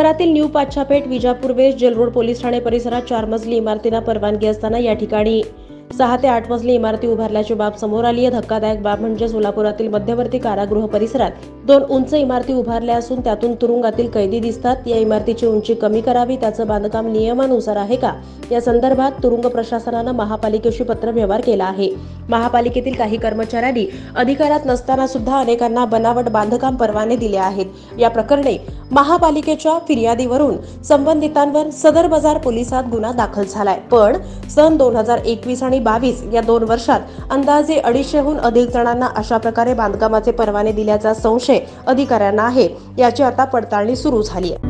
शहरातील new Pachhapeth Vijapur west jail road police Thane परिसरात चार मजली इमारतींना परवानगी असताना या ठिकाणी सहा ते आठ मजली इमारती उभारल्याची बाब समोर आली. आहे धक्कादायक बाब म्हणजे सोलापुरातील मध्यवर्ती कारागृह परिसरात दोन उंच इमारती उभारल्या असून त्यातून तुरुंगातील कैदी दिसतात. या इमारतीची उंची कमी करावी त्याचं बांधकाम नियमानुसार आहे का? या संदर्भात तुरुंग प्रशासनानं महापालिकेशी पत्रव्यवहार केला आहे. महापालिकेतील काही कर्मचाऱ्यांनी अधिकारात नसताना सुद्धा अनेकांना बनावट बांधकाम परवाने दिले आहेत. या प्रकरणी महापालिकेच्या फिर्यादीवरून संबंधितांवर सदर बाजार पोलिसात गुन्हा दाखल झालाय. पण सन दोन हजार एकवीस आणि बावीस या दोन वर्षात अंदाजे अडीचशेहून अधिक जणांना अशा प्रकारे बांधकामाचे परवाने दिल्याचा संशय अधिकाऱ्यांना आहे. याची आता पडताळणी सुरू झाली आहे.